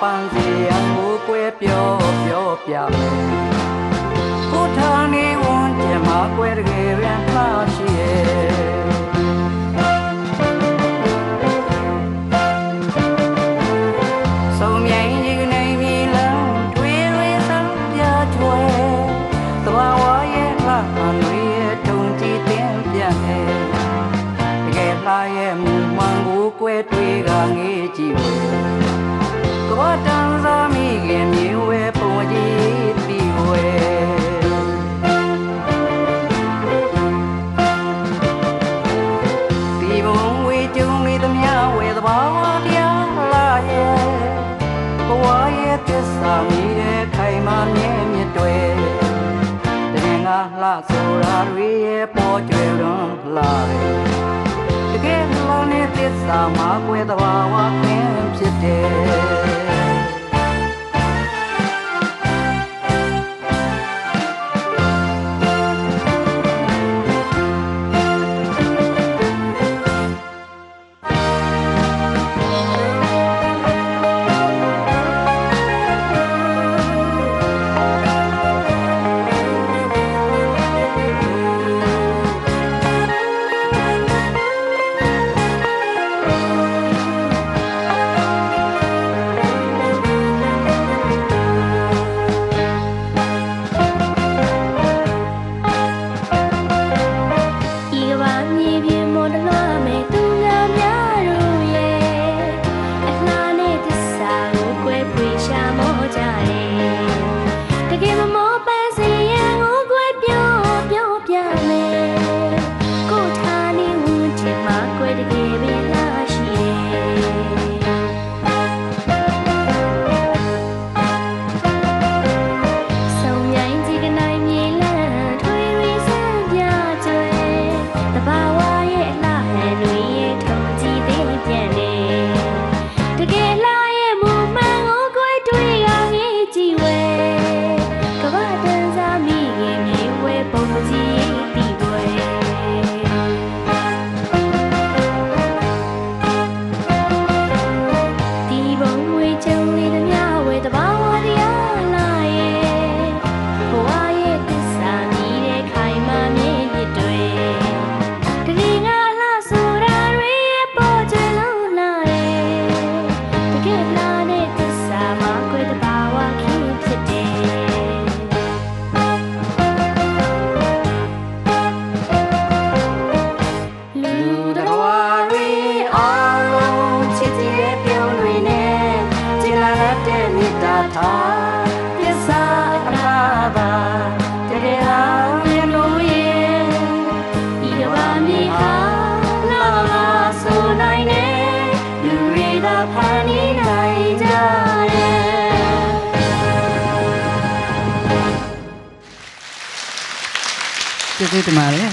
ပန်းစီအမူကွဲပြောပြောပြမယ်ကိုထာနေဝန်ကျမကွဲတကယ်ပြန်ဖလာရှိရဲ့ွဲတွေးကငေးကြည့်ဝဲ ဆိုရာတွေရဲ့ပေါ်ကျွယ်လွန်လာတယ်တကယ်လုံးနဲ့သစ္စာမှာကွယ်တဘာဝခင်ဖြစ်တယ် dedicated ကျေးဇူးတင်ပါတယ်